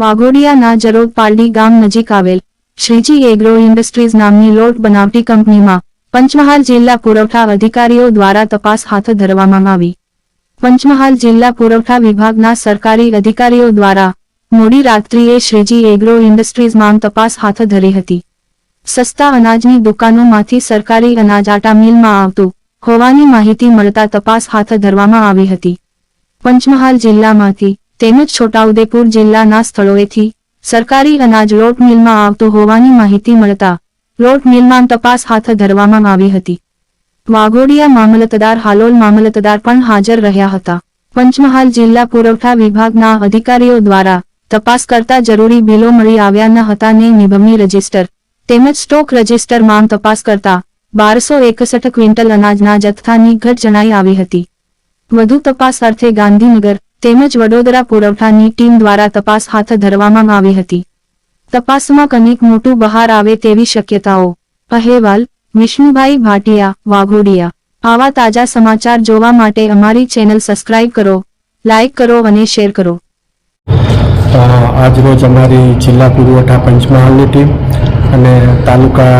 વાઘોડિયાના જરોદ પાલડી ગામ નજીક આવેલ શ્રીજી એગ્રો ઇન્ડસ્ટ્રીઝ નામની લોટ બનાવટી કંપનીમાં પંચમહાલ જિલ્લા પુરવઠા અધિકારીઓ દ્વારા તપાસ હાથ ધરવામાં આવી. પંચમહાલ જિલ્લા પુરવઠા વિભાગના સરકારી અધિકારીઓ દ્વારા મોડી રાત્રિએ શ્રીજી એગ્રો ઇન્ડસ્ટ્રીઝમાં તપાસ હાથ ધરી હતી. સસ્તા અનાજની દુકાનોમાંથી સરકારી અનાજ આટા મિલમાં આવતું હોવાની માહિતી મળતા તપાસ હાથ ધરવામાં આવી હતી. પંચમહાલ જિલ્લામાંથી તેમજ છોટાઉદેપુર જિલ્લાના સ્થળોએથી સરકારી અનાજ લોટ આવતું હોવાની માહિતી મળતા લોટ તપાસ હાથ ધરવામાં આવી હતી. વાઘોડિયા મામલતદાર હાલોલ મામલતદાર પણ હાજર રહ્યા હતા. પંચમહાલ જિલ્લા પુરવઠા વિભાગના અધિકારીઓ દ્વારા તપાસ કરતા જરૂરી બિલો મળી આવ્યા ન હતા ને નિબમણી રજિસ્ટર તેમજ સ્ટોક રજિસ્ટરમાં તપાસ કરતા બારસો એકસઠ ક્વિન્ટલ અનાજના જથ્થાની ઘટ જણાઈ આવી હતી. વધુ તપાસ અર્થે ગાંધીનગર તેમજ વડોદરા પુરવઠાની ટીમ દ્વારા તપાસ હાથ ધરવામાં આવી હતી. તપાસમાં કંઈક મોટું બહાર આવે તેવી શક્યતાઓ. અહેવાલ, વિષ્ણુભાઈ ભાટિયા, વાઘોડિયા. આવા તાજા સમાચાર જોવા માટે અમારી ચેનલ સબસ્ક્રાઇબ કરો, લાઇક કરો અને શેર કરો. આજરોજ અમારી જિલ્લા પુરવઠા પંચમહાલની ટીમ અને તાલુકા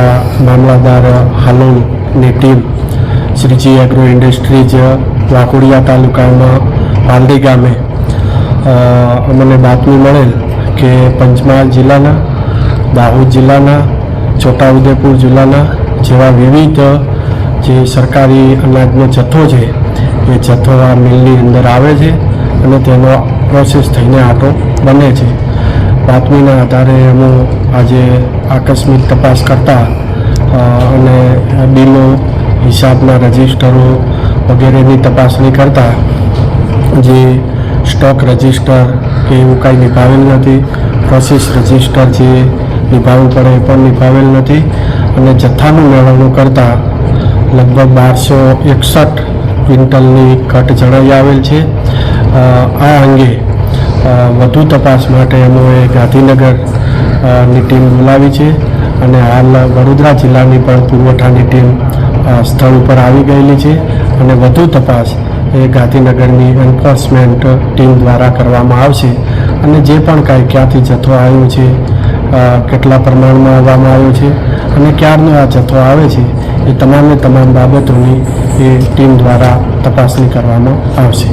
મામલાદાર હાલોલની team Shreeji agro industries Waghodia તાલુકામાં પાલડી ગામે અમને બાતમી મળેલ કે પંચમહાલ જિલ્લાના, દાહોદ જિલ્લાના, છોટાઉદેપુર જિલ્લાના જેવા વિવિધ જે સરકારી અનાજનો જથ્થો છે, એ જથ્થો આ મિલની અંદર આવે છે અને તેનો પ્રોસેસ થઈને આટો બને છે. બાતમીના આધારે હું આજે આકસ્મિક તપાસ કરતા અને બિલો, હિસાબના રજિસ્ટરો વગેરેની તપાસણી કરતા જે સ્ટોક રજિસ્ટર કે એવું કાંઈ નિભાવેલ નથી પ્રોસેસ રજિસ્ટર જે નિભાવવું પડે એ પણ નિભાવેલ નથી. અને જથ્થાનું મેળવણું કરતાં લગભગ બારસો એકસઠ ક્વિન્ટલની ઘટ જણાઈ આવેલ છે. આ અંગે વધુ તપાસ માટે અમોએ ગાંધીનગર અ, ની ટીમ બોલાવી છે. અને હાલ વડોદરા જિલ્લાની પણ પુરવઠાની ટીમ સ્થળ ઉપર આવી ગયેલી છે. અને વધુ તપાસ એ ગાંધીનગરની એન્ફોર્સમેન્ટ ટીમ દ્વારા કરવામાં આવશે. અને જે પણ કાંઈ ક્યાંથી જથ્થો આવ્યો છે કેટલા પ્રમાણમાં આવવામાં આવ્યો છે અને ક્યારનો આ જથ્થો આવે છે, એ તમામે તમામ બાબતોની એ ટીમ દ્વારા તપાસણી કરવામાં આવશે.